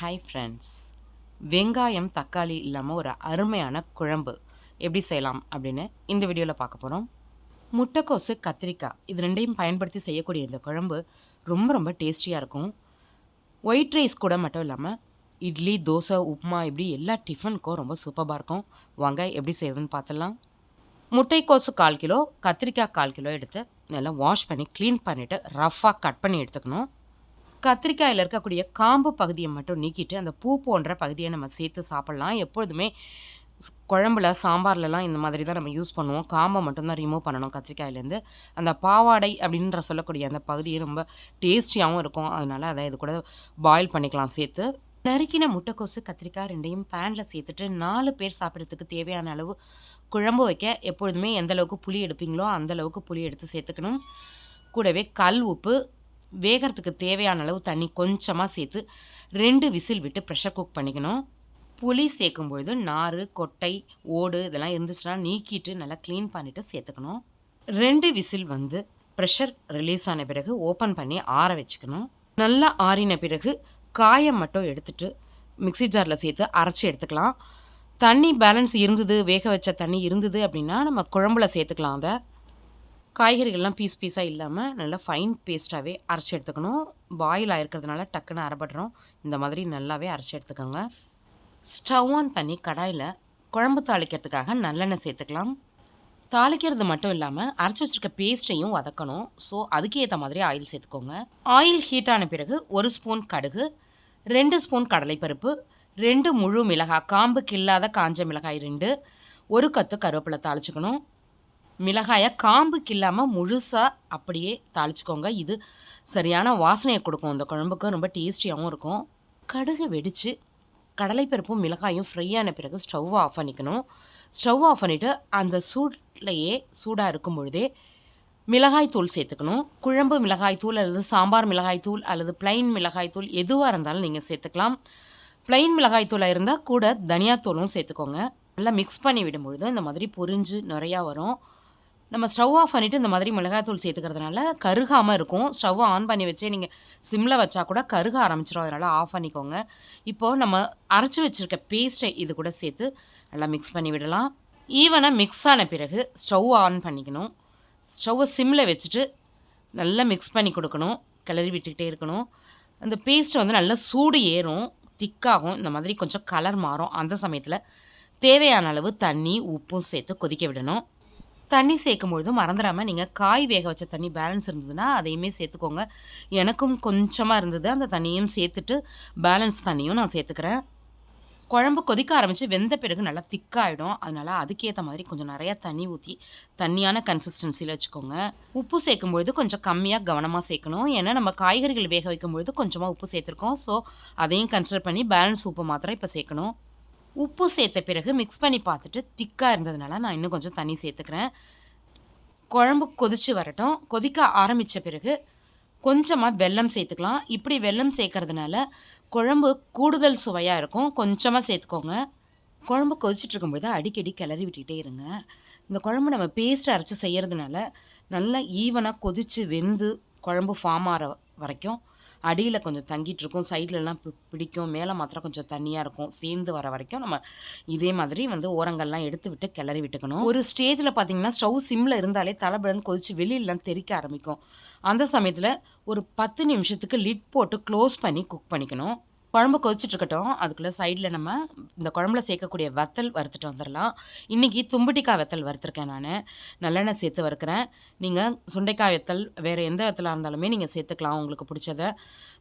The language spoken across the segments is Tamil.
ஹாய் ஃப்ரெண்ட்ஸ் வெங்காயம் தக்காளி இல்லாமல் ஒரு அருமையான குழம்பு. எப்படி செய்யலாம் அப்படின்னு இந்த வீடியோவில் பார்க்க போகிறோம் முட்டைக்கோசு கத்திரிக்காய் இது ரெண்டையும் பயன்படுத்தி செய்யக்கூடிய இந்த குழம்பு ரொம்ப ரொம்ப டேஸ்டியாக இருக்கும். ஒயிட் ரைஸ் கூட மட்டும் இல்லாமல் இட்லி தோசை உப்புமா இப்படி எல்லா டிஃபனுக்கும் ரொம்ப சூப்பராக இருக்கும். வாங்க எப்படி செய்யறதுன்னு பார்த்துடலாம். முட்டைக்கோசு கால் கிலோ கத்திரிக்காய் கால் கிலோ எடுத்து நல்லா வாஷ் பண்ணி க்ளீன் பண்ணிவிட்டு ரஃப்பாக கட் பண்ணி எடுத்துக்கணும். கத்திரிக்காயில் இருக்கக்கூடிய காம்பு பகுதியை மட்டும் நீக்கிட்டு அந்த பூ போன்ற பகுதியை நம்ம சேர்த்து சாப்பிட்லாம். எப்பொழுதுமே குழம்புல சாம்பார்லலாம் இந்த மாதிரி தான் நம்ம யூஸ் பண்ணுவோம். காம்பை மட்டும்தான் ரிமூவ் பண்ணணும் கத்திரிக்காயிலேருந்து. அந்த பாவாடை அப்படின்ற சொல்லக்கூடிய அந்த பகுதியை ரொம்ப டேஸ்டியாகவும் இருக்கும். அதனால அதை இது கூட பாயில் பண்ணிக்கலாம் சேர்த்து. நறுக்கின முட்டைக்கோசு கத்திரிக்காய் ரெண்டையும் பேனில் சேர்த்துட்டு நாலு பேர் சாப்பிட்றதுக்கு தேவையான அளவு குழம்பு வைக்க எப்பொழுதுமே எந்த அளவுக்கு புளி எடுப்பீங்களோ அந்த அளவுக்கு புளி எடுத்து சேர்த்துக்கணும். கூடவே கல் உப்பு வேகிறதுக்கு தேவையான அளவு தண்ணி கொஞ்சமாக சேர்த்து ரெண்டு விசில் விட்டு ப்ரெஷர் குக் பண்ணிக்கணும். புளி சேர்க்கும் பொழுது நார் கொட்டை ஓடு இதெல்லாம் இருந்துச்சுன்னா நீக்கிட்டு நல்லா க்ளீன் பண்ணிவிட்டு சேர்த்துக்கணும். ரெண்டு விசில் வந்து ப்ரெஷர் ரிலீஸ் ஆன பிறகு ஓப்பன் பண்ணி ஆற வச்சுக்கணும். நல்லா ஆறின பிறகு காயம் மட்டும் எடுத்துட்டு மிக்சி ஜாரில் சேர்த்து அரைச்சி எடுத்துக்கலாம். தண்ணி பேலன்ஸ் இருந்தது வேக வச்ச தண்ணி இருந்தது அப்படின்னா நம்ம குழம்புல சேர்த்துக்கலாம் அதை. காய்கறிகள்லாம் பீஸ் பீஸாக இல்லாமல் நல்லா ஃபைன் பேஸ்ட்டாகவே அரைச்சி எடுத்துக்கணும். பாயில் ஆகிருக்கிறதுனால டக்குன்னு அரைப்படுறோம் இந்த மாதிரி நல்லாவே அரைச்சி எடுத்துக்கோங்க. ஸ்டவ் ஆன் பண்ணி கடாயில் குழம்பு தாளிக்கிறதுக்காக நல்லெண்ணெய் சேர்த்துக்கலாம். தாளிக்கிறது மட்டும் இல்லாமல் அரைச்சி வச்சுருக்க பேஸ்ட்டையும் வதக்கணும். ஸோ அதுக்கு ஏற்ற மாதிரி ஆயில் சேர்த்துக்கோங்க. ஆயில் ஹீட் ஆன பிறகு ஒரு ஸ்பூன் கடுகு ரெண்டு ஸ்பூன் கடலைப்பருப்பு ரெண்டு முழு மிளகாய் காம்புக்கு இல்லாத காஞ்ச மிளகாய் ரெண்டு ஒரு கத்து கருவேப்பிலை தாளிச்சுக்கணும். மிளகாயை காம்புக்கு இல்லாமல் முழுசாக அப்படியே தாளிச்சுக்கோங்க. இது சரியான வாசனையை கொடுக்கும். இந்த குழம்புக்கு ரொம்ப டேஸ்டியாகவும் இருக்கும். கடுகு வெடித்து கடலைப்பருப்பும் மிளகாயும் ஃப்ரையான பிறகு ஸ்டவ் ஆஃப் பண்ணிக்கணும். ஸ்டவ் ஆஃப் பண்ணிவிட்டு அந்த சூட்லையே சூடாக இருக்கும் பொழுதே மிளகாய் தூள் சேர்த்துக்கணும். குழம்பு மிளகாய் தூள் அல்லது சாம்பார் மிளகாய் தூள் அல்லது பிளைன் மிளகாய் தூள் எதுவாக இருந்தாலும் நீங்கள் சேர்த்துக்கலாம். பிளைன் மிளகாய் தூளாக இருந்தால் கூட தனியாத்தூளும் சேர்த்துக்கோங்க. நல்லா மிக்ஸ் பண்ணி விடும் பொழுது இந்த மாதிரி பொரிஞ்சு நிறையா வரும். நம்ம ஸ்டவ் ஆஃப் பண்ணிவிட்டு இந்த மாதிரி மிளகாய்த்தூள் சேர்த்துக்கிறதுனால கருகாமல் இருக்கும். ஸ்டவ் ஆன் பண்ணி வச்சே நீங்கள் சிம்மில் வச்சா கூட கருக ஆரம்பிச்சிடும் அதனால் ஆஃப் பண்ணிக்கோங்க. இப்போது நம்ம அரைச்சி வச்சுருக்க பேஸ்ட்டை இது கூட சேர்த்து நல்லா மிக்ஸ் பண்ணி விடலாம். ஈவனாக மிக்ஸ் ஆன பிறகு ஸ்டவ் ஆன் பண்ணிக்கணும். ஸ்டவ்வை சிம்மில் வச்சுட்டு நல்லா மிக்ஸ் பண்ணி கொடுக்கணும். கிளறி விட்டுக்கிட்டே இருக்கணும். அந்த பேஸ்ட்டை வந்து நல்லா சூடு ஏறும். திக்காகும் இந்த மாதிரி கொஞ்சம் கலர் மாறும். அந்த சமயத்தில் தேவையான அளவு தண்ணி உப்பும் சேர்த்து கொதிக்க விடணும். தண்ணி சேர்க்கும் பொழுதும் மறந்துடாமல் நீங்கள் காய் வேக வச்ச தண்ணி பேலன்ஸ் இருந்ததுன்னா அதையுமே சேர்த்துக்கோங்க. எனக்கும் கொஞ்சமாக இருந்தது. அந்த தண்ணியும் சேர்த்துட்டு பேலன்ஸ் தண்ணியும் நான் சேர்த்துக்கிறேன். குழம்பு கொதிக்க ஆரம்பித்து வெந்த பிறகு நல்லா திக்காகிடும் அதனால் அதுக்கேற்ற மாதிரி கொஞ்சம் நிறையா தண்ணி ஊற்றி தண்ணியான கன்சிஸ்டன்சியில் வச்சுக்கோங்க. உப்பு சேர்க்கும் பொழுது கொஞ்சம் கம்மியாக கவனமாக சேர்க்கணும். ஏன்னா நம்ம காய்கறிகள் வேக வைக்கும் பொழுது கொஞ்சமாக உப்பு சேர்த்துருக்கோம். ஸோ அதையும் கன்சிடர் பண்ணி பேலன்ஸ் உப்பு மாத்திரம் இப்போ சேர்க்கணும். உப்பு சேர்த்த பிறகு மிக்ஸ் பண்ணி பார்த்துட்டு திக்காக இருந்ததுனால நான் இன்னும் கொஞ்சம் தண்ணி சேர்த்துக்கிறேன். குழம்பு கொதித்து வரட்டும். கொதிக்க ஆரம்பித்த பிறகு கொஞ்சமாக வெல்லம் சேர்த்துக்கலாம். இப்படி வெல்லம் சேர்க்கறதுனால குழம்பு கூடுதல் சுவையாக இருக்கும். கொஞ்சமாக சேர்த்துக்கோங்க. குழம்பு கொதிச்சுட்டு இருக்கும்போது அடிக்கடி கிளறி விட்டுக்கிட்டே இருங்க. இந்த குழம்பு நம்ம பேஸ்ட் அரைச்சி செய்கிறதுனால நல்லா ஈவனாக கொதித்து வெந்து குழம்பு ஃபார்ம் ஆகிற வரைக்கும் அடியில் கொஞ்சம் தங்கிட்டு இருக்கும் சைட்லலாம் பிடிக்கும். மேலே மாத்திரம் கொஞ்சம் தண்ணியாக இருக்கும். சேர்ந்து வர வரைக்கும் நம்ம இதே மாதிரி வந்து ஓரங்கள்லாம் எடுத்து விட்டு கிளறி விட்டுக்கணும். ஒரு ஸ்டேஜில் பார்த்தீங்கன்னா ஸ்டவ் சிம்மில் இருந்தாலே தலைபலன் கொதித்து வெளியிலலாம் தெறிக்க ஆரம்பிக்கும். அந்த சமயத்தில் ஒரு பத்து நிமிஷத்துக்கு லிட் போட்டு க்ளோஸ் பண்ணி குக் பண்ணிக்கணும். குழம்பு கொதிச்சுட்டு இருக்கட்டும். அதுக்குள்ளே சைடில் நம்ம இந்த குழம்புல சேர்க்கக்கூடிய வத்தல் வறுத்துட்டு வந்துடலாம் இன்றைக்கி தும்பட்டிக்காய் வத்தல் வறுத்துருக்கேன் நான். நல்லெண்ணெய் சேர்த்து வறுக்கிறேன். நீங்கள் சுண்டைக்காய் வத்தல் வேறு எந்த வத்தலாக இருந்தாலுமே நீங்கள் சேர்த்துக்கலாம் உங்களுக்கு பிடிச்சத.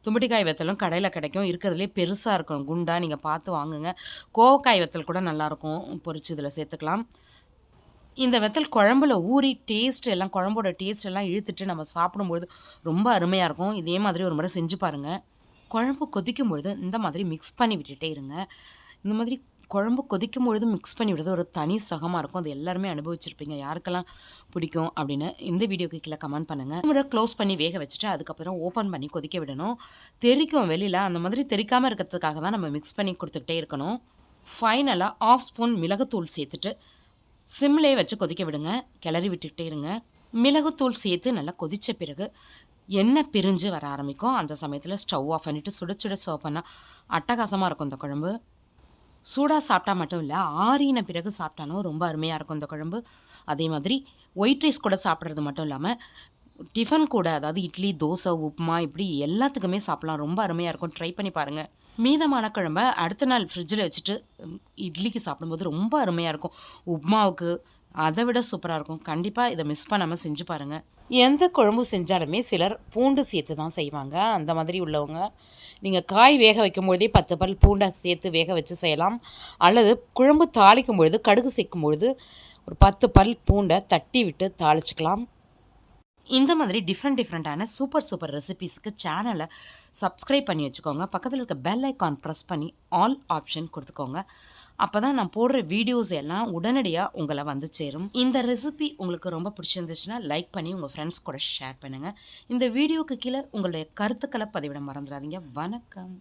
தும்பட்டிக்காய் வத்தலும் கடையில் கிடைக்கும். இருக்கிறதுலே பெருசாக இருக்கும் குண்டாக நீங்கள் பார்த்து வாங்குங்க. கோவக்காய் வத்தல் கூட நல்லாயிருக்கும். பொரிச்சு இதில் சேர்த்துக்கலாம். இந்த வெத்தல் குழம்புல ஊறி டேஸ்ட் எல்லாம் குழம்போட டேஸ்ட் எல்லாம் இழுத்துட்டு நம்ம சாப்பிடும்பொழுது ரொம்ப அருமையாக இருக்கும். இதே மாதிரி ஒரு முறை செஞ்சு பாருங்கள் குழம்பு கொதிக்கும் பொழுது இந்த மாதிரி மிக்ஸ் பண்ணி விட்டுட்டே இருங்க. இந்த மாதிரி குழம்பு கொதிக்கும் பொழுது மிக்ஸ் பண்ணி விடுறது ஒரு தனி சுகமாக இருக்கும். அது எல்லாருமே அனுபவிச்சிருப்பீங்க. யாருக்கெல்லாம் பிடிக்கும் அப்படின்னு இந்த வீடியோக்கு கீழே கமெண்ட் பண்ணுங்கள் முறை க்ளோஸ் பண்ணி வேக வச்சுட்டு அதுக்கப்புறம் ஓப்பன் பண்ணி கொதிக்க விடணும். தெரிக்கும் வெளியில் அந்த மாதிரி தெரிக்காமல் இருக்கிறதுக்காக தான் நம்ம மிக்ஸ் பண்ணி கொடுத்துக்கிட்டே இருக்கணும். ஃபைனலாக ஆஃப் ஸ்பூன் மிளகுத்தூள் சேர்த்துட்டு சிம்லே வச்சு கொதிக்க விடுங்க. கிளறி விட்டுக்கிட்டே இருங்க. மிளகுத்தூள் சேர்த்து நல்லா கொதித்த பிறகு எண்ணெய் பிரிஞ்சு வர ஆரம்பிக்கும். அந்த சமயத்தில் ஸ்டவ் ஆஃப் பண்ணிவிட்டு சுட சுட சர்வ் பண்ணால் அட்டகாசமாக இருக்கும் இந்த குழம்பு. சூடாக சாப்பிட்டா மட்டும் இல்லை ஆறின பிறகு சாப்பிட்டாலும் ரொம்ப அருமையாக இருக்கும் இந்த குழம்பு. அதே மாதிரி ஒயிட் ரைஸ் கூட சாப்பிட்றது மட்டும் இல்லாமல் டிஃபன் கூட அதாவது இட்லி தோசை உப்புமா இப்படி எல்லாத்துக்குமே சாப்பிட்லாம். ரொம்ப அருமையாக இருக்கும். ட்ரை பண்ணி பாருங்கள் மீதமான குழம்ப அடுத்த நாள் ஃப்ரிட்ஜில் வச்சுட்டு இட்லிக்கு சாப்பிடும்போது ரொம்ப அருமையாக இருக்கும். உப்மாவுக்கு அதை விட சூப்பராக இருக்கும். கண்டிப்பாக இதை மிஸ் பண்ணாமல் செஞ்சு பாருங்கள் எந்த குழம்பு செஞ்சாலுமே சிலர் பூண்டு சேர்த்து தான் செய்வாங்க. அந்த மாதிரி உள்ளவங்க நீங்கள் காய் வேக வைக்கும் பொழுதே பத்து பல் பூண்டை சேர்த்து வேக வச்சு செய்யலாம். அல்லது குழம்பு தாளிக்கும் பொழுது கடுகு சேர்க்கும் பொழுது ஒரு பத்து பல் பூண்டை தட்டி விட்டு தாளிச்சுக்கலாம். இந்த மாதிரி டிஃப்ரெண்ட் டிஃப்ரெண்ட்டான சூப்பர் சூப்பர் ரெசிபீஸ்க்கு சேனலை சப்ஸ்கிரைப் பண்ணி வச்சுக்கோங்க. பக்கத்தில் இருக்க பெல் ஐக்கான் ப்ரெஸ் பண்ணி ஆல் ஆப்ஷன் கொடுத்துக்கோங்க. அப்போ தான் நான் போடுற வீடியோஸ் எல்லாம் உடனடியாக உங்களை வந்து சேரும். இந்த ரெசிபி உங்களுக்கு ரொம்ப பிடிச்சிருந்துச்சுன்னா லைக் பண்ணி உங்கள் ஃப்ரெண்ட்ஸ் கூட ஷேர் பண்ணுங்கள் இந்த வீடியோக்கு கீழே உங்களுடைய கருத்துக்களை பதிவிட மறந்துடாதீங்க. வணக்கம்.